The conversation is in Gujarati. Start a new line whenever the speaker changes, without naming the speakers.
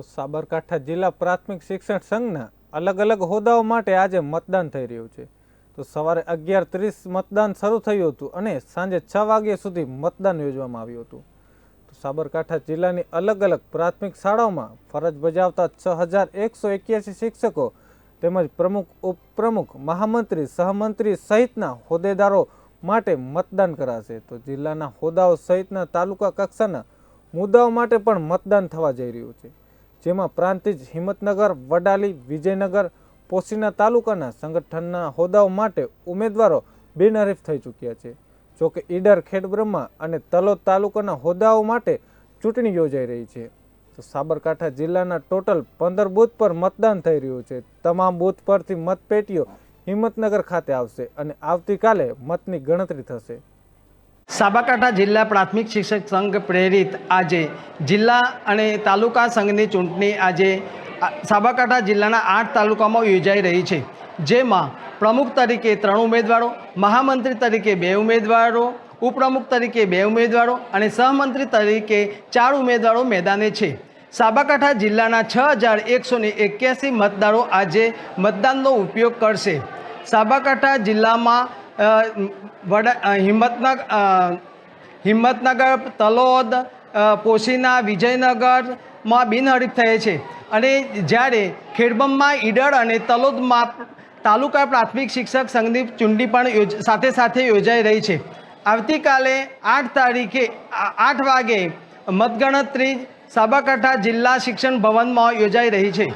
તો સાબરકાંઠા જિલ્લા પ્રાથમિક શિક્ષણ સંઘના અલગ અલગ હોદ્દાઓ માટે આજે મતદાન થઈ રહ્યું છે. તો સવારે અગિયાર ત્રીસ મતદાન શરૂ થયું હતું અને સાંજે છ વાગ્યા સુધી મતદાન યોજવામાં આવ્યું હતું. તો સાબરકાંઠા જિલ્લાની અલગ અલગ પ્રાથમિક શાળાઓમાં ફરજ બજાવતા છ હજાર એકસો એક્યાસી શિક્ષકો તેમજ પ્રમુખ, ઉપપ્રમુખ, મહામંત્રી, સહમંત્રી સહિતના હોદ્દેદારો માટે મતદાન કરાશે. તો જિલ્લાના હોદ્દાઓ સહિતના તાલુકા કક્ષાના મુદ્દાઓ માટે પણ મતદાન થવા જઈ રહ્યું છે. જેમાં પ્રાંતિજ હિંમતનગર, વડાલી, વિજયનગર, પોશીના તાલુકાના સંગઠનના હોદ્દાઓ માટે ઉમેદવારો બિનહરીફ થઈ ચૂક્યા છે. જોકે ઈડર, ખેડબ્રહ્મા અને તલોદ તાલુકાના હોદ્દાઓ માટે ચૂંટણી યોજાઈ રહી છે. તો સાબરકાંઠા જિલ્લાના ટોટલ પંદર બૂથ પર મતદાન થઈ રહ્યું છે. તમામ બૂથ પરથી મતપેટીઓ હિંમતનગર ખાતે આવશે અને આવતીકાલે મતની ગણતરી થશે.
સાબરકાંઠા જિલ્લા પ્રાથમિક શિક્ષક સંઘ પ્રેરિત આજે જિલ્લા અને તાલુકા સંઘની ચૂંટણી આજે સાબરકાંઠા જિલ્લાના આઠ તાલુકામાં યોજાઈ રહી છે. જેમાં પ્રમુખ તરીકે ત્રણ ઉમેદવારો, મહામંત્રી તરીકે બે ઉમેદવારો, ઉપપ્રમુખ તરીકે બે ઉમેદવારો અને સહમંત્રી તરીકે ચાર ઉમેદવારો મેદાને છે. સાબરકાંઠા જિલ્લાના છ હજાર એકસો એક્યાસી મતદારો આજે મતદાનનો ઉપયોગ કરશે. સાબરકાંઠા જિલ્લામાં વડા હિંમતનગર હિંમતનગર, તલોદ પોશીના વિજયનગરમાં બિનહરીફ થયે છે. અને જ્યારે ખેડબમમાં ઈડર અને તલોદમાં તાલુકા પ્રાથમિક શિક્ષક સંઘની ચૂંટણી પણ સાથે સાથે યોજાઈ રહી છે. આવતીકાલે આઠ તારીખે આઠ વાગે મતગણતરી સાબરકાંઠા જિલ્લા શિક્ષણ ભવનમાં યોજાઈ રહી છે.